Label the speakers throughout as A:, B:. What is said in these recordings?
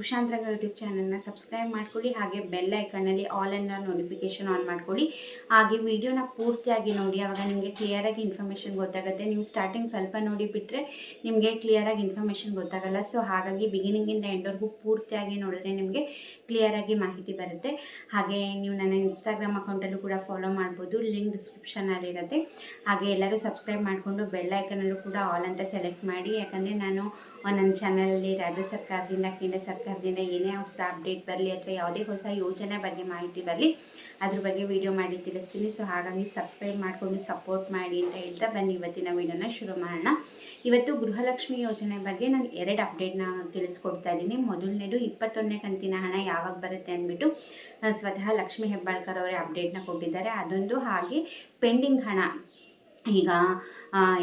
A: ಉಷಾ ಅಂತರಂಗ ಯೂಟ್ಯೂಬ್ ಚಾನಲ್ನ ಸಬ್ಸ್ಕ್ರೈಬ್ ಮಾಡ್ಕೊಳ್ಳಿ, ಹಾಗೆ ಬೆಲ್ ಐಕನಲ್ಲಿ ಆಲ್ ಅಂಡ್ ನೋಟಿಫಿಕೇಶನ್ ಆನ್ ಮಾಡ್ಕೊಳ್ಳಿ. ಹಾಗೆ ವಿಡಿಯೋನ ಪೂರ್ತಿಯಾಗಿ ನೋಡಿ ಆವಾಗ ನಿಮಗೆ ಕ್ಲಿಯರಾಗಿ ಇನ್ಫಾರ್ಮೇಷನ್ ಗೊತ್ತಾಗುತ್ತೆ. ನೀವು ಸ್ಟಾರ್ಟಿಂಗ್ ಸ್ವಲ್ಪ ನೋಡಿ ಬಿಟ್ಟರೆ ನಿಮಗೆ ಕ್ಲಿಯರಾಗಿ ಇನ್ಫಾರ್ಮೇಷನ್ ಗೊತ್ತಾಗಲ್ಲ. ಸೊ ಹಾಗಾಗಿ ಬಿಗಿನಿಂಗಿಂದ ಎಂಡ್ವರೆಗೂ ಪೂರ್ತಿಯಾಗಿ ನೋಡಿದ್ರೆ ನಿಮಗೆ ಕ್ಲಿಯರಾಗಿ ಮಾಹಿತಿ ಬರುತ್ತೆ. ಹಾಗೆ ನೀವು ನನ್ನ ಇನ್ಸ್ಟಾಗ್ರಾಮ್ ಅಕೌಂಟಲ್ಲೂ ಕೂಡ ಫಾಲೋ ಮಾಡ್ಬೋದು. ಲಿಂಕ್ ಡಿಸ್ಕ್ರಿಪ್ಷನಲ್ಲಿರುತ್ತೆ ಹಾಗೆ ಎಲ್ಲರೂ ಸಬ್ಸ್ಕ್ರೈಬ್ ಮಾಡಿಕೊಂಡು ಬೆಲ್ ಐಕನಲ್ಲೂ ಕೂಡ ಆಲ್ ಅಂತ ಸೆಲೆಕ್ಟ್ ಮಾಡಿ. ಯಾಕಂದರೆ ನಾನು ನನ್ನ ಚಾನಲಲ್ಲಿ ರಾಜ್ಯ ಸರ್ಕಾರದಿಂದ ಕೇಂದ್ರ ಸರ್ಕಾರದಿಂದ ಏನೇ ಹೊಸ ಅಪ್ಡೇಟ್ ಬರಲಿ ಅಥವಾ ಯಾವುದೇ ಹೊಸ ಯೋಜನೆ ಬಗ್ಗೆ ಮಾಹಿತಿ ಬರಲಿ, ಅದ್ರ ಬಗ್ಗೆ ವಿಡಿಯೋ ಮಾಡಿ ತಿಳಿಸ್ತೀನಿ. ಸೊ ಹಾಗಾಗಿ ಸಬ್ಸ್ಕ್ರೈಬ್ ಮಾಡಿಕೊಂಡು ಸಪೋರ್ಟ್ ಮಾಡಿ ಅಂತ ಹೇಳ್ತಾ ಬನ್ನಿ. ಇವತ್ತಿನ ವಿಡಿಯೋನ ಶುರು ಮಾಡೋಣ. ಇವತ್ತು ಗೃಹಲಕ್ಷ್ಮಿ ಯೋಜನೆ ಬಗ್ಗೆ ನಾನು ಎರಡು ಅಪ್ಡೇಟ್ನ ತಿಳಿಸ್ಕೊಡ್ತಾ ಇದ್ದೀನಿ. ಮೊದಲನೇದು ಇಪ್ಪತ್ತೊಂದನೇ ಕಂತಿನ ಹಣ ಯಾವಾಗ ಬರುತ್ತೆ ಅಂದ್ಬಿಟ್ಟು ಸ್ವತಃ ಲಕ್ಷ್ಮೀ ಹೆಬ್ಬಾಳ್ಕರ್ ಅವರೇ ಅಪ್ಡೇಟ್ನ ಕೊಟ್ಟಿದ್ದಾರೆ. ಅದೊಂದು ಹಾಗೆ ಪೆಂಡಿಂಗ್ ಹಣ. ಈಗ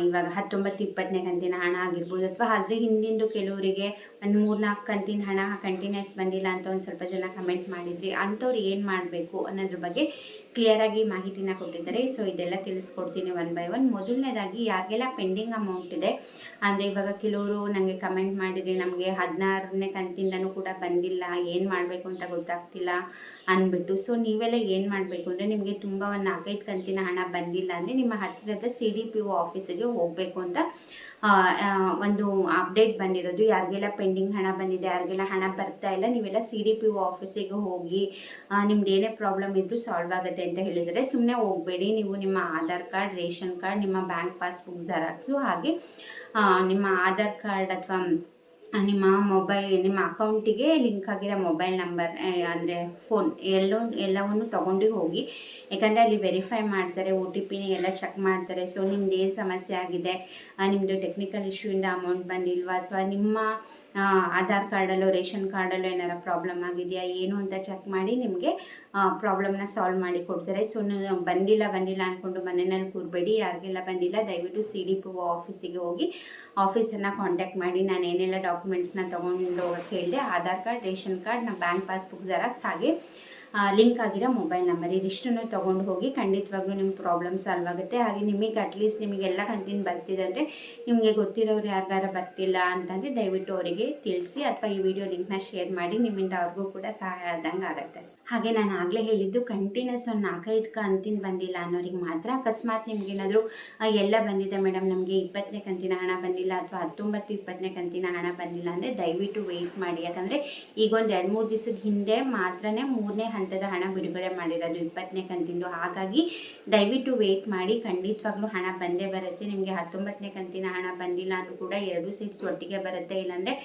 A: ಇವಾಗ ಹತ್ತೊಂಬತ್ತು ಇಪ್ಪತ್ತನೇ ಕಂತಿನ ಹಣ ಆಗಿರ್ಬೋದು ಅಥವಾ ಅದ್ರ ಹಿಂದಿಂದು ಕೆಲವರಿಗೆ ಒಂದು ಮೂರ್ನಾಲ್ಕು ಕಂತಿನ ಹಣ ಕಂಟಿನ್ಯೂಸ್ ಬಂದಿಲ್ಲ ಅಂತ ಒಂದು ಸ್ವಲ್ಪ ಜನ ಕಮೆಂಟ್ ಮಾಡಿದ್ರಿ ಅಂಥವ್ರು ಏನು ಮಾಡಬೇಕು ಅನ್ನೋದ್ರ ಬಗ್ಗೆ ಕ್ಲಿಯರಾಗಿ ಮಾಹಿತಿನ ಕೊಟ್ಟಿದ್ದಾರೆ. ಸೊ ಇದೆಲ್ಲ ತಿಳಿಸ್ಕೊಡ್ತೀನಿ ಒನ್ ಬೈ ಒನ್ ಮೊದಲನೇದಾಗಿ ಯಾರಿಗೆಲ್ಲ ಪೆಂಡಿಂಗ್ ಅಮೌಂಟ್ ಇದೆ, ಅಂದರೆ ಇವಾಗ ಕೆಲವರು ನನಗೆ ಕಮೆಂಟ್ ಮಾಡಿದರೆ ನಮಗೆ ಹದಿನಾರನೇ ಕಂತಿಂದನೂ ಕೂಡ ಬಂದಿಲ್ಲ, ಏನು ಮಾಡಬೇಕು ಅಂತ ಗೊತ್ತಾಗ್ತಿಲ್ಲ ಅಂದ್ಬಿಟ್ಟು. ಸೊ ನೀವೆಲ್ಲ ಏನು ಮಾಡಬೇಕು ಅಂದರೆ ನಿಮಗೆ ತುಂಬ ಒಂದು ನಾಲ್ಕೈದು ಕಂತಿನ ಹಣ ಬಂದಿಲ್ಲ ಅಂದರೆ ನಿಮ್ಮ ಹತ್ತಿರದ ಸಿ ಡಿ ಪಿ ಓ ಆಫೀಸಿಗೆ ಹೋಗಬೇಕು ಅಂತ ಒಂದು ಅಪ್ಡೇಟ್ ಬಂದಿರೋದು. ಯಾರಿಗೆಲ್ಲ ಪೆಂಡಿಂಗ್ ಹಣ ಬಂದಿದೆ, ಯಾರಿಗೆಲ್ಲ ಹಣ ಬರ್ತಾ ಇಲ್ಲ, ನೀವೆಲ್ಲ ಸಿ ಡಿ ಪಿ ಒ ಆಫೀಸಿಗೆ ಹೋಗಿ ನಿಮ್ದು ಏನೇ ಪ್ರಾಬ್ಲಮ್ ಇದ್ದರೂ ಸಾಲ್ವ್ ಆಗುತ್ತೆ ಅಂತ ಹೇಳಿದರೆ ಸುಮ್ಮನೆ ಹೋಗಬೇಡಿ. ನೀವು ನಿಮ್ಮ ಆಧಾರ್ ಕಾರ್ಡ್, ರೇಷನ್ ಕಾರ್ಡ್, ನಿಮ್ಮ ಬ್ಯಾಂಕ್ ಪಾಸ್ಬುಕ್ ಜೆರಾಕ್ಸು ಹಾಗೆ ನಿಮ್ಮ ಆಧಾರ್ ಕಾರ್ಡ್ ಅಥವಾ ನಿಮ್ಮ ಮೊಬೈಲ್, ನಿಮ್ಮ ಅಕೌಂಟಿಗೆ ಲಿಂಕ್ ಆಗಿರೋ ಮೊಬೈಲ್ ನಂಬರ್ ಅಂದರೆ ಫೋನ್, ಎಲ್ಲೋ, ಎಲ್ಲವನ್ನು ತೊಗೊಂಡು ಹೋಗಿ. ಯಾಕಂದರೆ ಅಲ್ಲಿ ವೆರಿಫೈ ಮಾಡ್ತಾರೆ ಒ ಟಿ ಪಿನ ಎಲ್ಲ ಚೆಕ್ ಮಾಡ್ತಾರೆ. ಸೊ ನಿಮ್ದು ಏನು ಸಮಸ್ಯೆ ಆಗಿದೆ? ನಿಮ್ಮದು ಟೆಕ್ನಿಕಲ್ ಇಶ್ಯೂಯಿಂದ ಅಮೌಂಟ್ ಬಂದಿಲ್ವಾ? ಅಥವಾ ನಿಮ್ಮ ಆಧಾರ್ ಕಾರ್ಡಲ್ಲೋ, ರೇಷನ್ ಕಾರ್ಡಲ್ಲೋ ಏನಾರ ಪ್ರಾಬ್ಲಮ್ ಆಗಿದೆಯಾ, ಏನು ಅಂತ ಚೆಕ್ ಮಾಡಿ ನಿಮಗೆ ಪ್ರಾಬ್ಲಮ್ನ ಸಾಲ್ವ್ ಮಾಡಿ ಕೊಡ್ತಾರೆ. ಸೊ ಬಂದಿಲ್ಲ ಬಂದಿಲ್ಲ ಅಂದ್ಕೊಂಡು ಮನೆಯಲ್ಲಿ ಕೂರಬೇಡಿ. ಯಾರಿಗೆಲ್ಲ ಬಂದಿಲ್ಲ, ದಯವಿಟ್ಟು ಸಿ ಡಿ ಪಿ ಒ ಆಫೀಸಿಗೆ ಹೋಗಿ ಆಫೀಸನ್ನು ಕಾಂಟ್ಯಾಕ್ಟ್ ಮಾಡಿ. ನಾನು ಏನೆಲ್ಲ ಡಾಕ್ಯುಮೆಂಟ್ಸ್ನ ತೊಗೊಂಡು ಹೋಗೋಕ್ಕೆ ಹೇಳಿದೆ ಆಧಾರ್ ಕಾರ್ಡ್ ರೇಷನ್ ಕಾರ್ಡ್ ನಮ್ಮ ಬ್ಯಾಂಕ್ ಪಾಸ್ಬುಕ್ ಜೆರಾಕ್ಸ್ ಹಾಗೆ ಲಿಂಕ್ ಆಗಿರೋ ಮೊಬೈಲ್ ನಂಬರ್ ಇದಿಷ್ಟನ್ನು ತೊಗೊಂಡು ಹೋಗಿ ಖಂಡಿತವಾಗ್ಲೂ ನಿಮ್ಮ ಪ್ರಾಬ್ಲಮ್ ಸಾಲ್ವ್ ಆಗುತ್ತೆ. ಹಾಗೆ ನಿಮಗೆ ಅಟ್ಲೀಸ್ಟ್ ನಿಮಗೆಲ್ಲ ಕಂತಿನ ಬರ್ತಿದೆ ಅಂದರೆ ನಿಮಗೆ ಗೊತ್ತಿರೋರು ಯಾರಿಗಾರ ಬರ್ತಿಲ್ಲ ಅಂತಂದರೆ ದಯವಿಟ್ಟು ಅವರಿಗೆ ತಿಳಿಸಿ ಅಥವಾ ಈ ವಿಡಿಯೋ ಲಿಂಕ್ನ ಶೇರ್ ಮಾಡಿ ನಿಮ್ಮಿಂದ ಅವ್ರಿಗೂ ಕೂಡ ಸಹಾಯ ಆದಂಗೆ ಆಗುತ್ತೆ. ಹಾಗೆ ನಾನು ಆಗಲೇ ಹೇಳಿದ್ದು ಕಂಟಿನ್ಯೂಸ್ ಒಂದು ನಾಲ್ಕೈದು ಕಂತಿನ ಬಂದಿಲ್ಲ ಅನ್ನೋರಿಗೆ ಮಾತ್ರ. ಅಕಸ್ಮಾತ್ ನಿಮಗೇನಾದರೂ ಎಲ್ಲ ಬಂದಿದೆ ಮೇಡಮ್ ನಮಗೆ ಇಪ್ಪತ್ತನೇ ಕಂತಿನ ಹಣ ಬಂದಿಲ್ಲ ಅಥವಾ ಹತ್ತೊಂಬತ್ತು ಇಪ್ಪತ್ತನೇ ಕಂತಿನ ಹಣ ಬಂದಿಲ್ಲ ಅಂದರೆ ದಯವಿಟ್ಟು ವೆಯ್ಟ್ ಮಾಡಿ. ಯಾಕಂದರೆ ಈಗ ಒಂದು ಎರಡು ಮೂರು ದಿವಸದ ಹಿಂದೆ ಮಾತ್ರನೇ ಮೂರನೇ ಹಂತದ ಹಣ ಬಿಡುಗಡೆ ಮಾಡಿರೋದು ಇಪ್ಪತ್ತನೇ ಕಂತಿಂದು. ಹಾಗಾಗಿ ದಯವಿಟ್ಟು ವೇಟ್ ಮಾಡಿ. ಖಂಡಿತವಾಗ್ಲೂ ಹಣ ಬಂದೇ ಬರುತ್ತೆ. ನಿಮಗೆ ಹತ್ತೊಂಬತ್ತನೇ ಕಂತಿನ ಹಣ ಬಂದಿಲ್ಲ ಅಂದರೂ ಕೂಡ ಎರಡು ಸೀಟ್ಸ್ ಒಟ್ಟಿಗೆ ಬರುತ್ತೆ. ಇಲ್ಲಾಂದರೆ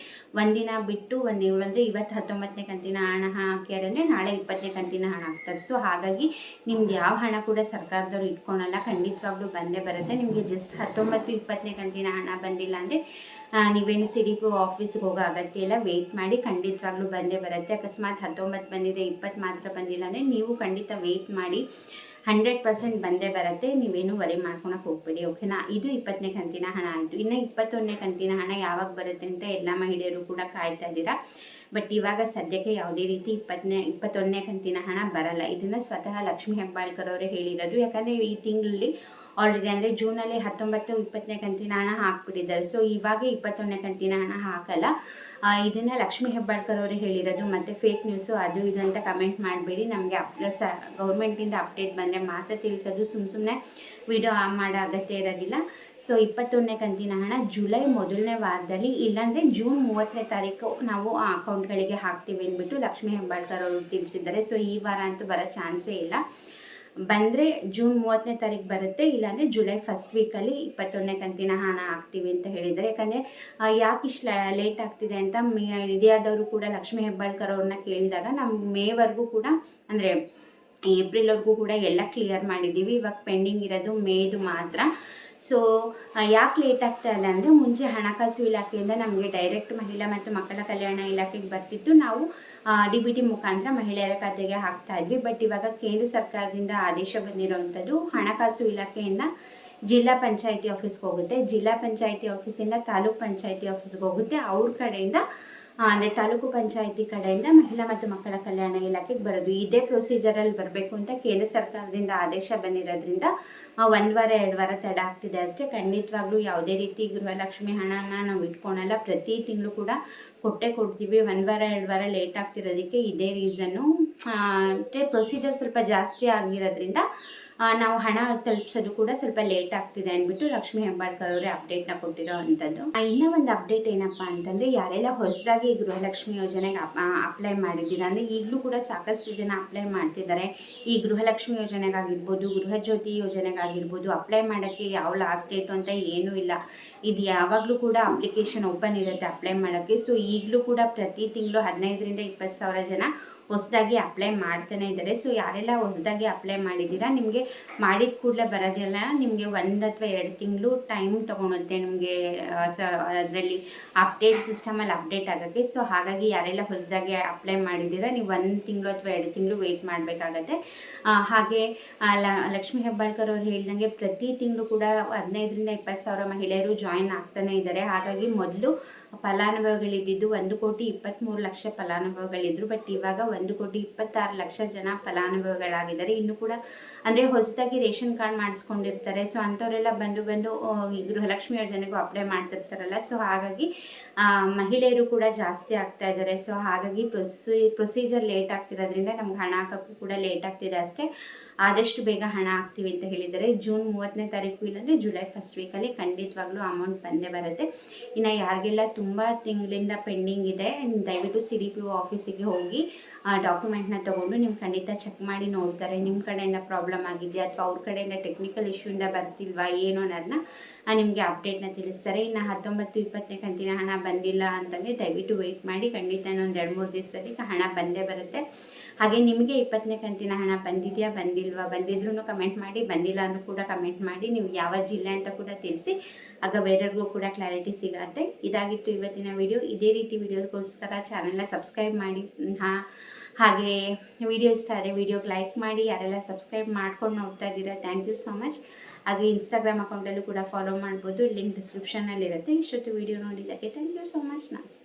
A: ಒಂದಿನ ಬಿಟ್ಟು ಒಂದು ಅಂದರೆ ಇವತ್ತು ಹತ್ತೊಂಬತ್ತನೇ ಕಂತಿನ ಹಣ ಹಾಕ್ಯಾರಂದರೆ ನಾಳೆ ಇಪ್ಪತ್ತನೇ ಕಂತಿನ ಹಣ ಹಾಕ್ತಾರೆ. ಸೊ ಹಾಗಾಗಿ ನಿಮ್ದು ಯಾವ ಹಣ ಕೂಡ ಸರ್ಕಾರದವ್ರು ಇಟ್ಕೊಳಲ್ಲ. ಖಂಡಿತವಾಗ್ಲೂ ಬಂದೇ ಬರುತ್ತೆ. ನಿಮಗೆ ಜಸ್ಟ್ ಹತ್ತೊಂಬತ್ತು ಇಪ್ಪತ್ತನೇ ಕಂತಿನ ಹಣ ಬಂದಿಲ್ಲ ಅಂದರೆ ನೀವೇನು ಸಿ ಡಿ ಪಿ ಆಫೀಸ್ಗೆ ಹೋಗೋ ಅಗತ್ಯ ಇಲ್ಲ. ವೆಯ್ಟ್ ಮಾಡಿ. ಖಂಡಿತವಾಗ್ಲೂ ಬಂದೇ ಬರುತ್ತೆ. ಅಕಸ್ಮಾತ್ ಹತ್ತೊಂಬತ್ತು ಬಂದಿದೆ ಇಪ್ಪತ್ತು ಮಾತ್ರ ಬಂದಿಲ್ಲ ಅಂದರೆ ನೀವು ಖಂಡಿತ ವೆಯ್ಟ್ ಮಾಡಿ ಹಂಡ್ರೆಡ್ ಪರ್ಸೆಂಟ್ ಬಂದೇ ಬರುತ್ತೆ. ನೀವೇನು ವರಿ ಮಾಡ್ಕೊಳಕ್ಕೆ ಹೋಗ್ಬೇಡಿ ಓಕೆನಾ ಇದು ಇಪ್ಪತ್ತನೇ ಕಂತಿನ ಹಣ ಆಯಿತು. ಇನ್ನು ಇಪ್ಪತ್ತೊಂದನೇ ಕಂತಿನ ಹಣ ಯಾವಾಗ ಬರುತ್ತೆ ಅಂತ ಎಲ್ಲ ಮಹಿಳೆಯರು ಕೂಡ ಕಾಯ್ತಾ ಇದ್ದೀರಾ? ಬಟ್ ಇವಾಗ ಸದ್ಯಕ್ಕೆ ಯಾವುದೇ ರೀತಿ ಇಪ್ಪತ್ತನೇ, ಇಪ್ಪತ್ತೊಂದನೇ ಕಂತಿನ ಹಣ ಬರಲ್ಲ. ಇದನ್ನು ಸ್ವತಃ ಲಕ್ಷ್ಮೀ ಹೆಬ್ಬಾಳ್ಕರ್ ಅವರೇ ಹೇಳಿರೋದು. ಯಾಕಂದರೆ ಈ ತಿಂಗಳಲ್ಲಿ ಆಲ್ರೆಡಿ ಅಂದರೆ ಜೂನಲ್ಲಿ ಹತ್ತೊಂಬತ್ತು ಇಪ್ಪತ್ತನೇ ಕಂತಿನ ಹಣ ಹಾಕಿಬಿಟ್ಟಿದ್ದಾರೆ. ಸೊ ಇವಾಗ ಇಪ್ಪತ್ತೊಂದನೇ ಕಂತಿನ ಹಣ ಹಾಕಲ್ಲ. ಇದನ್ನು ಲಕ್ಷ್ಮೀ ಹೆಬ್ಬಾಳ್ಕರ್ ಅವರು ಹೇಳಿರೋದು, ಮತ್ತು ಫೇಕ್ ನ್ಯೂಸು ಅದು ಇದು ಅಂತ ಕಮೆಂಟ್ ಮಾಡಬೇಡಿ. ನಮಗೆ ಅಪ್ ಸ ಗೌರ್ಮೆಂಟಿಂದ ಅಪ್ಡೇಟ್ ಬಂದರೆ ಮಾತ್ರ ತಿಳಿಸೋದು. ಸುಮ್ಮ ಸುಮ್ಮನೆ ವಿಡಿಯೋ ಮಾಡೋ ಅಗತ್ಯ ಇರೋದಿಲ್ಲ. ಸೊ ಇಪ್ಪತ್ತೊಂದನೇ ಕಂತಿನ ಹಣ ಜುಲೈ ಮೊದಲನೇ ವಾರದಲ್ಲಿ, ಇಲ್ಲಾಂದರೆ ಜೂನ್ ಮೂವತ್ತನೇ ತಾರೀಕು ನಾವು ಆ ಅಕೌಂಟ್ಗಳಿಗೆ ಹಾಕ್ತೀವಿ ಅಂದ್ಬಿಟ್ಟು ಲಕ್ಷ್ಮೀ ಹೆಬ್ಬಾಳ್ಕರ್ ಅವರು ತಿಳಿಸಿದ್ದಾರೆ. ಸೊ ಈ ವಾರ ಅಂತೂ ಬರೋ ಚಾನ್ಸೇ ಇಲ್ಲ. ಬಂದರೆ ಜೂನ್ ಮೂವತ್ತನೇ ತಾರೀಕು ಬರುತ್ತೆ, ಇಲ್ಲಾಂದರೆ ಜುಲೈ ಫಸ್ಟ್ ವೀಕಲ್ಲಿ ಇಪ್ಪತ್ತೊಂದನೇ ಕಂತಿನ ಹಣ ಹಾಕ್ತೀವಿ ಅಂತ ಹೇಳಿದ್ದಾರೆ. ಯಾಕಂದರೆ ಯಾಕೆ ಇಷ್ಟು ಲೇಟ್ ಆಗ್ತಿದೆ ಅಂತ ಇಂಡಿಯಾದವರು ಕೂಡ ಲಕ್ಷ್ಮೀ ಹೆಬ್ಬಾಳ್ಕರ್ ಅವ್ರನ್ನ ಕೇಳಿದಾಗ ನಮ್ಮ ಮೇವರೆಗೂ ಕೂಡ, ಅಂದರೆ ಏಪ್ರಿಲ್ವರೆಗೂ ಕೂಡ ಎಲ್ಲ ಕ್ಲಿಯರ್ ಮಾಡಿದ್ದೀವಿ. ಇವಾಗ ಪೆಂಡಿಂಗ್ ಇರೋದು ಮೇದು ಮಾತ್ರ. ಸೊ ಯಾಕೆ ಲೇಟ್ ಆಗ್ತಾ ಇದೆ ಅಂದರೆ ಮುಂಚೆ ಹಣಕಾಸು ಇಲಾಖೆಯಿಂದ ನಮಗೆ ಡೈರೆಕ್ಟ್ ಮಹಿಳಾ ಮತ್ತು ಮಕ್ಕಳ ಕಲ್ಯಾಣ ಇಲಾಖೆಗೆ ಬರ್ತಿತ್ತು. ನಾವು ಡಿ ಬಿ ಟಿ ಮುಖಾಂತರ ಮಹಿಳೆಯರ ಖಾತೆಗೆ ಹಾಕ್ತಾ ಇದ್ವಿ. ಬಟ್ ಇವಾಗ ಕೇಂದ್ರ ಸರ್ಕಾರದಿಂದ ಆದೇಶ ಬಂದಿರೋವಂಥದ್ದು ಹಣಕಾಸು ಇಲಾಖೆಯಿಂದ ಜಿಲ್ಲಾ ಪಂಚಾಯಿತಿ ಆಫೀಸ್ಗೆ ಹೋಗುತ್ತೆ. ಜಿಲ್ಲಾ ಪಂಚಾಯಿತಿ ಆಫೀಸಿಂದ ತಾಲೂಕ್ ಪಂಚಾಯಿತಿ ಆಫೀಸ್ಗೆ ಹೋಗುತ್ತೆ. ಅವ್ರ ಕಡೆಯಿಂದ ಅಂದರೆ ತಾಲೂಕು ಪಂಚಾಯಿತಿ ಕಡೆಯಿಂದ ಮಹಿಳಾ ಮತ್ತು ಮಕ್ಕಳ ಕಲ್ಯಾಣ ಇಲಾಖೆಗೆ ಬರೋದು. ಇದೇ ಪ್ರೊಸೀಜರಲ್ಲಿ ಬರಬೇಕು ಅಂತ ಕೇಂದ್ರ ಸರ್ಕಾರದಿಂದ ಆದೇಶ ಬಂದಿರೋದ್ರಿಂದ ಒಂದು ವಾರ ಎರಡು ವಾರ ತಡ ಆಗ್ತಿದೆ ಅಷ್ಟೇ. ಖಂಡಿತವಾಗ್ಲೂ ಯಾವುದೇ ರೀತಿ ಗೃಹಲಕ್ಷ್ಮಿ ಹಣನ ನಾವು ಇಟ್ಕೊಳಲ್ಲ. ಪ್ರತಿ ತಿಂಗಳು ಕೂಡ ಕೊಟ್ಟೆ ಕೊಡ್ತೀವಿ. ಒಂದು ವಾರ ಎರಡು ವಾರ ಲೇಟ್ ಆಗ್ತಿರೋದಕ್ಕೆ ಇದೇ ರೀಸನ್ನು ಪ್ರೊಸೀಜರ್ ಸ್ವಲ್ಪ ಜಾಸ್ತಿ ಆಗಿರೋದ್ರಿಂದ ನಾವು ಹಣ ತಲುಪಿಸೋದು ಕೂಡ ಸ್ವಲ್ಪ ಲೇಟ್ ಆಗ್ತಿದೆ ಅಂದ್ಬಿಟ್ಟು ಲಕ್ಷ್ಮಿ ಹೆಂಬಾಳ್ಕರ್ ಅವರೇ ಅಪ್ಡೇಟ್ನ ಕೊಟ್ಟಿರೋ ಅಂಥದ್ದು. ಇನ್ನೂ ಒಂದು ಅಪ್ಡೇಟ್ ಏನಪ್ಪ ಅಂತಂದರೆ ಯಾರೆಲ್ಲ ಹೊಸದಾಗಿ ಗೃಹಲಕ್ಷ್ಮಿ ಯೋಜನೆಗೆ ಅಪ್ಲೈ ಮಾಡಿದ್ದೀರಾ ಅಂದರೆ ಈಗಲೂ ಕೂಡ ಸಾಕಷ್ಟು ಜನ ಅಪ್ಲೈ ಮಾಡ್ತಿದ್ದಾರೆ. ಈ ಗೃಹಲಕ್ಷ್ಮಿ ಯೋಜನೆಗಾಗಿರ್ಬೋದು ಗೃಹಜ್ಯೋತಿ ಯೋಜನೆಗಾಗಿರ್ಬೋದು ಅಪ್ಲೈ ಮಾಡೋಕ್ಕೆ ಯಾವ ಲಾಸ್ಟ್ ಡೇಟು ಅಂತ ಏನೂ ಇಲ್ಲ. ಇದು ಯಾವಾಗಲೂ ಕೂಡ ಅಪ್ಲಿಕೇಶನ್ ಓಪನ್ ಇರುತ್ತೆ ಅಪ್ಲೈ ಮಾಡೋಕ್ಕೆ. ಸೊ ಈಗಲೂ ಕೂಡ ಪ್ರತಿ ತಿಂಗಳು ಹದಿನೈದರಿಂದ ಇಪ್ಪತ್ತು ಸಾವಿರ ಜನ ಹೊಸದಾಗಿ ಅಪ್ಲೈ ಮಾಡ್ತಾನೆ ಇದ್ದಾರೆ. ಸೊ ಯಾರೆಲ್ಲ ಹೊಸದಾಗಿ ಅಪ್ಲೈ ಮಾಡಿದ್ದೀರಾ, ನಿಮಗೆ ಮಾಡಿದ ಕೂಡಲೇ ಬರೋದಿಲ್ಲ. ನಿಮಗೆ ಒಂದು ಅಥವಾ ಎರಡು ತಿಂಗಳು ಟೈಮ್ ತೊಗೊಳುತ್ತೆ ನಿಮಗೆ ಸ, ಅದರಲ್ಲಿ ಅಪ್ಡೇಟ್ ಸಿಸ್ಟಮಲ್ಲಿ ಅಪ್ಡೇಟ್ ಆಗೋಕ್ಕೆ. ಸೊ ಹಾಗಾಗಿ ಯಾರೆಲ್ಲ ಹೊಸದಾಗಿ ಅಪ್ಲೈ ಮಾಡಿದ್ದೀರಾ, ನೀವು ಒಂದು ತಿಂಗಳು ಅಥವಾ ಎರಡು ತಿಂಗಳು ವೆಯ್ಟ್ ಮಾಡಬೇಕಾಗತ್ತೆ. ಹಾಗೆ ಲಕ್ಷ್ಮೀ ಹೆಬ್ಬಾಳ್ಕರ್ ಅವರು ಹೇಳಿದಂಗೆ ಪ್ರತಿ ತಿಂಗಳು ಕೂಡ ಹದಿನೈದರಿಂದ ಇಪ್ಪತ್ತು ಸಾವಿರ ಮಹಿಳೆಯರು ಜಾಯಿನ್ ಆಗ್ತಾನೆ ಇದ್ದಾರೆ. ಹಾಗಾಗಿ ಮೊದಲು ಫಲಾನುಭವಿಗಳಿದ್ದು ಒಂದು ಕೋಟಿ ಇಪ್ಪತ್ತ್ಮೂರು ಲಕ್ಷ ಫಲಾನುಭವಿಗಳಿದ್ರು. ಬಟ್ ಇವಾಗ ಒಂದು ಕೋಟಿ ಇಪ್ಪತ್ತಾರು ಲಕ್ಷ ಜನ ಫಲಾನುಭವಿಗಳಾಗಿದ್ದಾರೆ. ಇನ್ನು ಕೂಡ ಅಂದರೆ ಹೊಸದಾಗಿ ರೇಷನ್ ಕಾರ್ಡ್ ಮಾಡಿಸ್ಕೊಂಡಿರ್ತಾರೆ. ಸೊ ಅಂಥವರೆಲ್ಲ ಬಂದು ಬಂದು ಗೃಹಲಕ್ಷ್ಮಿ ಯೋಜನೆಗೂ ಅಪ್ಲೈ ಮಾಡ್ತಿರ್ತಾರಲ್ಲ. ಸೊ ಹಾಗಾಗಿ ಮಹಿಳೆಯರು ಕೂಡ ಜಾಸ್ತಿ ಆಗ್ತಾ ಇದ್ದಾರೆ. ಸೊ ಹಾಗಾಗಿ ಪ್ರೊಸೀ ಪ್ರೊಸೀಜರ್ ಲೇಟ್ ಆಗ್ತಿರೋದ್ರಿಂದ ನಮ್ಗೆ ಹಣ ಹಾಕೋಕ್ಕೂ ಕೂಡ ಲೇಟ್ ಆಗ್ತಿದೆ ಅಷ್ಟೇ. ಆದಷ್ಟು ಬೇಗ ಹಣ ಹಾಕ್ತೀವಿ ಅಂತ ಹೇಳಿದ್ದಾರೆ. ಜೂನ್ ಮೂವತ್ತನೇ ತಾರೀಕು ಇಲ್ಲಾಂದರೆ ಜುಲೈ ಫಸ್ಟ್ ವೀಕಲ್ಲಿ ಖಂಡಿತವಾಗ್ಲೂ ಅಮೌಂಟ್ ಬಂದೇ ಬರುತ್ತೆ. ಇನ್ನು ಯಾರಿಗೆಲ್ಲ ತುಂಬ ತಿಂಗಳಿಂದ ಪೆಂಡಿಂಗ್ ಇದೆ, ದಯವಿಟ್ಟು ಸಿ ಡಿ ಪಿ ಒ ಆಫೀಸಿಗೆ ಹೋಗಿ, ಆ ಡಾಕ್ಯುಮೆಂಟ್ನ ತೊಗೊಂಡು ನಿಮ್ಮ ಖಂಡಿತ ಚೆಕ್ ಮಾಡಿ ನೋಡ್ತಾರೆ. ನಿಮ್ಮ ಕಡೆಯಿಂದ ಪ್ರಾಬ್ಲಮ್ ಆಗಿದೆ ಅಥವಾ ಅವ್ರ ಕಡೆಯಿಂದ ಟೆಕ್ನಿಕಲ್ ಇಶ್ಯೂಯಿಂದ ಬರ್ತಿಲ್ವಾ, ಏನು ಅನ್ನೋದನ್ನ ನಿಮಗೆ ಅಪ್ಡೇಟ್ನ ತಿಳಿಸ್ತಾರೆ. ಇನ್ನು ಹತ್ತೊಂಬತ್ತು ಇಪ್ಪತ್ತನೇ ಕಂತಿನ ಹಣ ಬಂದಿಲ್ಲ ಅಂತಂದರೆ ದಯವಿಟ್ಟು ವೆಯ್ಟ್ ಮಾಡಿ. ಖಂಡಿತ ಇನ್ನೊಂದು ಎರಡು ಮೂರು ದಿವಸದಲ್ಲಿ ಹಣ ಬಂದೇ ಬರುತ್ತೆ. ಹಾಗೆ ನಿಮಗೆ ಇಪ್ಪತ್ತನೇ ಕಂತಿನ ಹಣ ಬಂದಿದೆಯಾ, ಬಂದಿಲ್ವಾ ಬಂದಿದ್ರೂ ಕಮೆಂಟ್ ಮಾಡಿ, ಬಂದಿಲ್ಲ ಅಂದ್ರೂ ಕೂಡ ಕಮೆಂಟ್ ಮಾಡಿ, ನೀವು ಯಾವ ಜಿಲ್ಲೆ ಅಂತ ಕೂಡ ತಿಳಿಸಿ, ಆಗ ಬೇರೆಯವ್ರಿಗೂ ಕೂಡ ಕ್ಲಾರಿಟಿ ಸಿಗತ್ತೆ. ಇದಾಗಿತ್ತು ಇವತ್ತಿನ ವಿಡಿಯೋ ಇದೇ ರೀತಿ ವಿಡಿಯೋಗೋಸ್ಕರ ಚಾನಲ್ನ ಸಬ್ಸ್ಕ್ರೈಬ್ ಮಾಡಿ ಹಾಂ, ಹಾಗೆ ವಿಡಿಯೋ ಇಷ್ಟ ಆದರೆ ವಿಡಿಯೋಗೆ ಲೈಕ್ ಮಾಡಿ, ಯಾರೆಲ್ಲ ಸಬ್ಸ್ಕ್ರೈಬ್ ಮಾಡ್ಕೊಂಡು ನೋಡ್ತಾ ಇದ್ದೀರಾ ಥ್ಯಾಂಕ್ ಯು ಸೊ ಮಚ್ ಹಾಗೆ ಇನ್ಸ್ಟಾಗ್ರಾಮ್ ಅಕೌಂಟಲ್ಲೂ ಕೂಡ ಫಾಲೋ ಮಾಡ್ಬೋದು. ಲಿಂಕ್ ಡಿಸ್ಕ್ರಿಪ್ಷನಲ್ಲಿರುತ್ತೆ ಇಷ್ಟೊತ್ತು ವಿಡಿಯೋ ನೋಡಿದ್ದಕ್ಕೆ ಥ್ಯಾಂಕ್ ಯು ಸೊ ಮಚ್ ನಮಸ್ತೆ